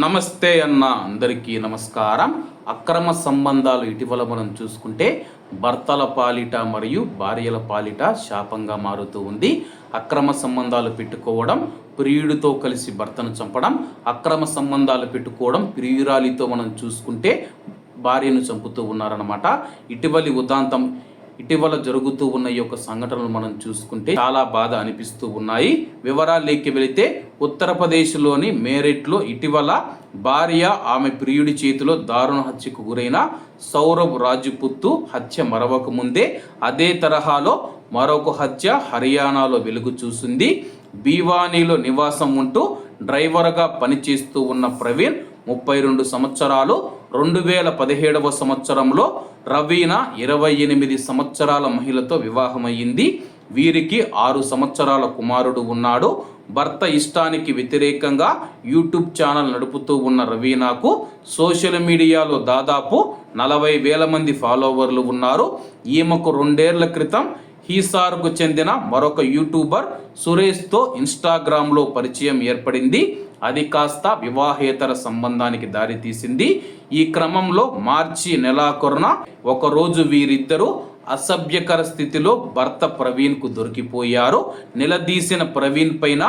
నమస్తే అన్న అందరికీ నమస్కారం. అక్రమ సంబంధాలు ఇటీవల మనం చూసుకుంటే భర్తల పాలిట మరియు భార్యల పాలిట శాపంగా మారుతూ ఉంది. అక్రమ సంబంధాలు పెట్టుకోవడం ప్రియుడితో కలిసి భర్తను చంపడం అక్రమ సంబంధాలు పెట్టుకోవడం ప్రియురాలితో మనం చూసుకుంటే భార్యను చంపుతూ ఉన్నారన్నమాట. ఇటీవలి ఉదాంతం ఇటీవల జరుగుతూ ఉన్న ఈ యొక్క సంఘటనలు మనం చూసుకుంటే చాలా బాధ అనిపిస్తూ ఉన్నాయి. వివరాల్లోకి వెళితే ఉత్తరప్రదేశ్లోని మేరెట్లో ఇటీవల భార్య ఆమె ప్రియుడి చేతిలో దారుణ హత్యకు గురైన సౌరభ్ రాజ్పుత్తు హత్య మరవక ముందే అదే తరహాలో మరొక హత్య హర్యానాలో వెలుగు చూసింది. బీవానీలో నివాసం ఉంటూ డ్రైవర్గా పనిచేస్తూ ఉన్న ప్రవీణ్ ముప్పై రెండు సంవత్సరాలు రెండు వేల పదిహేడవ సంవత్సరంలో రవీనా ఇరవై ఎనిమిది సంవత్సరాల మహిళతో వివాహమయ్యింది. వీరికి ఆరు సంవత్సరాల కుమారుడు ఉన్నాడు. భర్త ఇష్టానికి వ్యతిరేకంగా యూట్యూబ్ ఛానల్ నడుపుతూ ఉన్న రవీనాకు సోషల్ మీడియాలో దాదాపు నలభై వేల మంది ఫాలోవర్లు ఉన్నారు. ఈమెకు రెండేళ్ళ క్రితం హీసార్కు చెందిన మరొక యూట్యూబర్ సురేష్తో ఇన్స్టాగ్రామ్లో పరిచయం ఏర్పడింది. అది కాస్త వివాహేతర సంబంధానికి దారితీసింది ఈ క్రమంలో మార్చి నెలాఖరున ఒకరోజు వీరిద్దరూ అసభ్యకర స్థితిలో భర్త ప్రవీణ్కు దొరికిపోయారు. నిలదీసిన ప్రవీణ్ పైన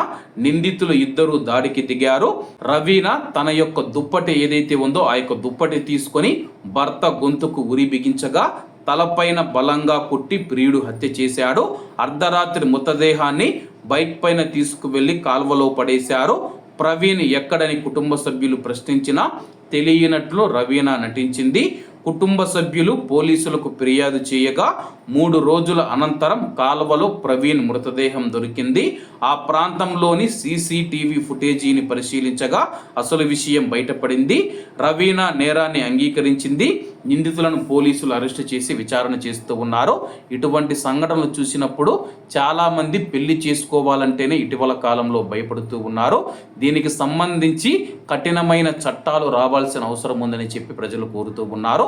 నిందితులు ఇద్దరు దాడికి దిగారు. రవీణ తన యొక్క దుప్పటి ఏదైతే ఉందో ఆ యొక్క దుప్పటి తీసుకొని భర్త గొంతుకు ఉరి బిగించగా తలపైన బలంగా కొట్టి ప్రియుడు హత్య చేశాడు. అర్ధరాత్రి మృతదేహాన్ని బైక్ పైన తీసుకువెళ్ళి కాల్వలో పడేశారు. ప్రవీణ్ ఎక్కడని కుటుంబ సభ్యులు ప్రశ్నించినా తెలియనట్లు రవీణ నటించింది. కుటుంబ సభ్యులు పోలీసులకు ఫిర్యాదు చేయగా మూడు రోజుల అనంతరం కాలువలో ప్రవీణ్ మృతదేహం దొరికింది. ఆ ప్రాంతంలోని సీసీటీవీ ఫుటేజీని పరిశీలించగా అసలు విషయం బయటపడింది. రవీనా నేరాన్ని అంగీకరించింది. నిందితులను పోలీసులు అరెస్టు చేసి విచారణ చేస్తూ ఉన్నారు. ఇటువంటి సంఘటనలు చూసినప్పుడు చాలామంది పెళ్ళి చేసుకోవాలంటేనే ఇటీవల కాలంలో భయపడుతూ ఉన్నారు. దీనికి సంబంధించి కఠినమైన చట్టాలు రావాల్సిన అవసరం ఉందని చెప్పి ప్రజలు కోరుతూ ఉన్నారు.